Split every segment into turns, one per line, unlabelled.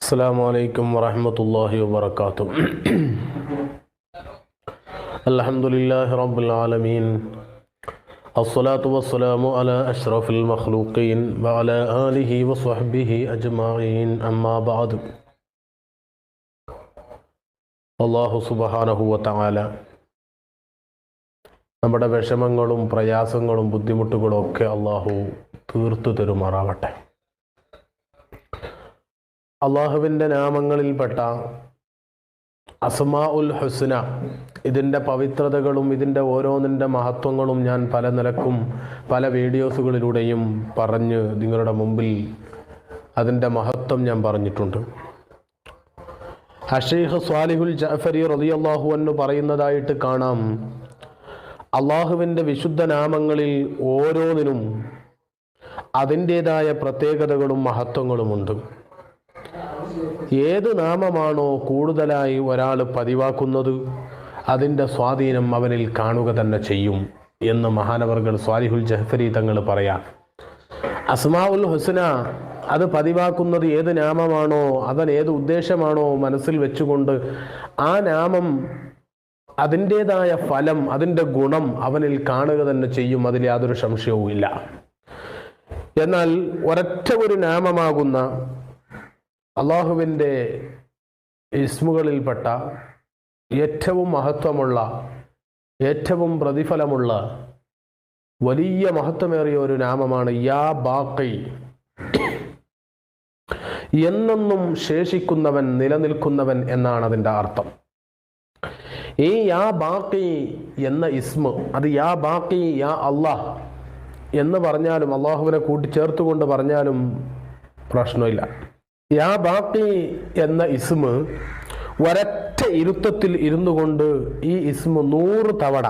السلام عليكم ورحمة الله وبركاته الحمد لله رب العالمين الصلاة والسلام على أشرف المخلوقين وعلى آله وصحبه أجمعين أما بعد അള്ളാഹു സുബഹാനഹു വതആല നമ്മുടെ വിഷമങ്ങളും പ്രയാസങ്ങളും ബുദ്ധിമുട്ടുകളും ഒക്കെ അള്ളാഹു തീർത്തു തരുമാറാവട്ടെ അള്ളാഹുവിന്റെ നാമങ്ങളിൽപ്പെട്ട അസ്മാ ഉൽ ഹുസ്ന ഇതിന്റെ പവിത്രതകളും ഇതിന്റെ ഓരോന്നിന്റെ മഹത്വങ്ങളും ഞാൻ പല നിലക്കും പല വീഡിയോസുകളിലൂടെയും പറഞ്ഞ് നിങ്ങളുടെ മുമ്പിൽ അതിന്റെ മഹത്വം ഞാൻ പറഞ്ഞിട്ടുണ്ട്. ഹഷീഖ് സ്വാലിഹുൽ ജഅഫരി റളിയല്ലാഹു എന്ന് പറയുന്നതായിട്ട് കാണാം അള്ളാഹുവിന്റെ വിശുദ്ധ നാമങ്ങളിൽ ഓരോന്നിനും അതിന്റേതായ പ്രത്യേകതകളും മഹത്വങ്ങളുമുണ്ട്. ഏത് നാമമാണോ കൂടുതലായി ഒരാൾ പതിവാക്കുന്നത്? അതിന്റെ സ്വാധീനം അവനിൽ കാണുക തന്നെ ചെയ്യും എന്ന് മഹാനവർകൾ സ്വാലിഹുൽ ജഹഫരി തങ്ങൾ പറയാം. അസ്മാവുൽ ഹുസന അത് പതിവാക്കുന്നത് ഏത് നാമമാണോ അവൻ ഏത് ഉദ്ദേശമാണോ മനസ്സിൽ വെച്ചുകൊണ്ട് ആ നാമം അതിന്റേതായ ഫലം അതിന്റെ ഗുണം അവനിൽ കാണുക തന്നെ ചെയ്യും അതിൽ യാതൊരു സംശയവും ഇല്ല എന്നാൽ ഒരൊറ്റ ഒരു നാമമാകുന്ന അള്ളാഹുവിന്റെ ഇസ്മുകളിൽപ്പെട്ട ഏറ്റവും മഹത്വമുള്ള ഏറ്റവും പ്രതിഫലമുള്ള വലിയ മഹത്വമേറിയ ഒരു നാമമാണ് യാ ബാക്കി എന്നെന്നും ശേഷിക്കുന്നവൻ നിലനിൽക്കുന്നവൻ എന്നാണ് അതിന്റെ അർത്ഥം. ഈ യാ ബാക്കി എന്ന ഇസ്മ അത് യാ ബാക്കി യാ അള്ളാഹ് എന്ന് പറഞ്ഞാലും അള്ളാഹുവിനെ കൂട്ടിച്ചേർത്തുകൊണ്ട് പറഞ്ഞാലും പ്രശ്നമില്ല. യാ ബാക്കി എന്ന ഇസ്മ് ഒരൊറ്റ ഇരുത്തത്തിൽ ഇരുന്നു കൊണ്ട് ഈ ഇസ്മ നൂറ് തവണ.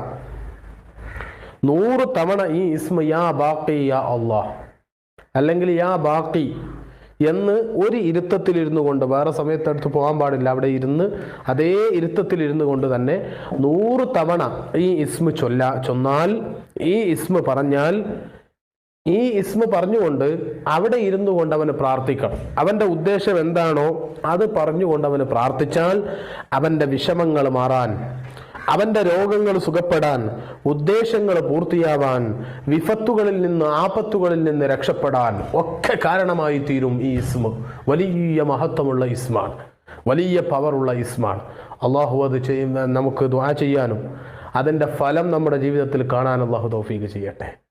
നൂറ് തവണ ഈ ഇസ്മ യാ ബാക്കി യാ അള്ളാഹ്. അല്ലെങ്കിൽ യാ ബാക്കി എന്ന് ഒരു ഇരുത്തത്തിൽ ഇരുന്നു കൊണ്ട് വേറെ സമയത്തടുത്ത് പോകാൻ പാടില്ല. അവിടെ ഇരുന്ന് അതേ ഇരുത്തത്തിൽ ഇരുന്നു കൊണ്ട് തന്നെ നൂറ് തവണ ഈ ഇസ്മ ചൊല്ല ചൊന്നാൽ ഈ ഇസ്മ പറഞ്ഞാൽ ഈ ഇസ്മ പറഞ്ഞുകൊണ്ട് അവിടെ ഇരുന്നു കൊണ്ട് അവന് പ്രാർത്ഥിക്കണം. അവന്റെ ഉദ്ദേശം എന്താണോ അത് പറഞ്ഞുകൊണ്ട് അവന് പ്രാർത്ഥിച്ചാൽ അവന്റെ വിഷമങ്ങൾ മാറാൻ അവന്റെ രോഗങ്ങൾ സുഖപ്പെടാൻ ഉദ്ദേശങ്ങൾ പൂർത്തിയാവാൻ വിഫത്തുകളിൽ നിന്ന് ആപത്തുകളിൽ നിന്ന് രക്ഷപ്പെടാൻ ഒക്കെ കാരണമായി തീരും ഈ ഇസ്മ. വലിയ മഹത്വമുള്ള ഇസ്മാണ്. വലിയ പവറുള്ള ഇസ്മാണ്. അള്ളാഹു അത് ചെയ്യുന്ന നമുക്ക് ദ്വാ ചെയ്യാനും അതിന്റെ ഫലം നമ്മുടെ ജീവിതത്തിൽ കാണാൻ അള്ളാഹു തൗഫീക്ക് ചെയ്യട്ടെ.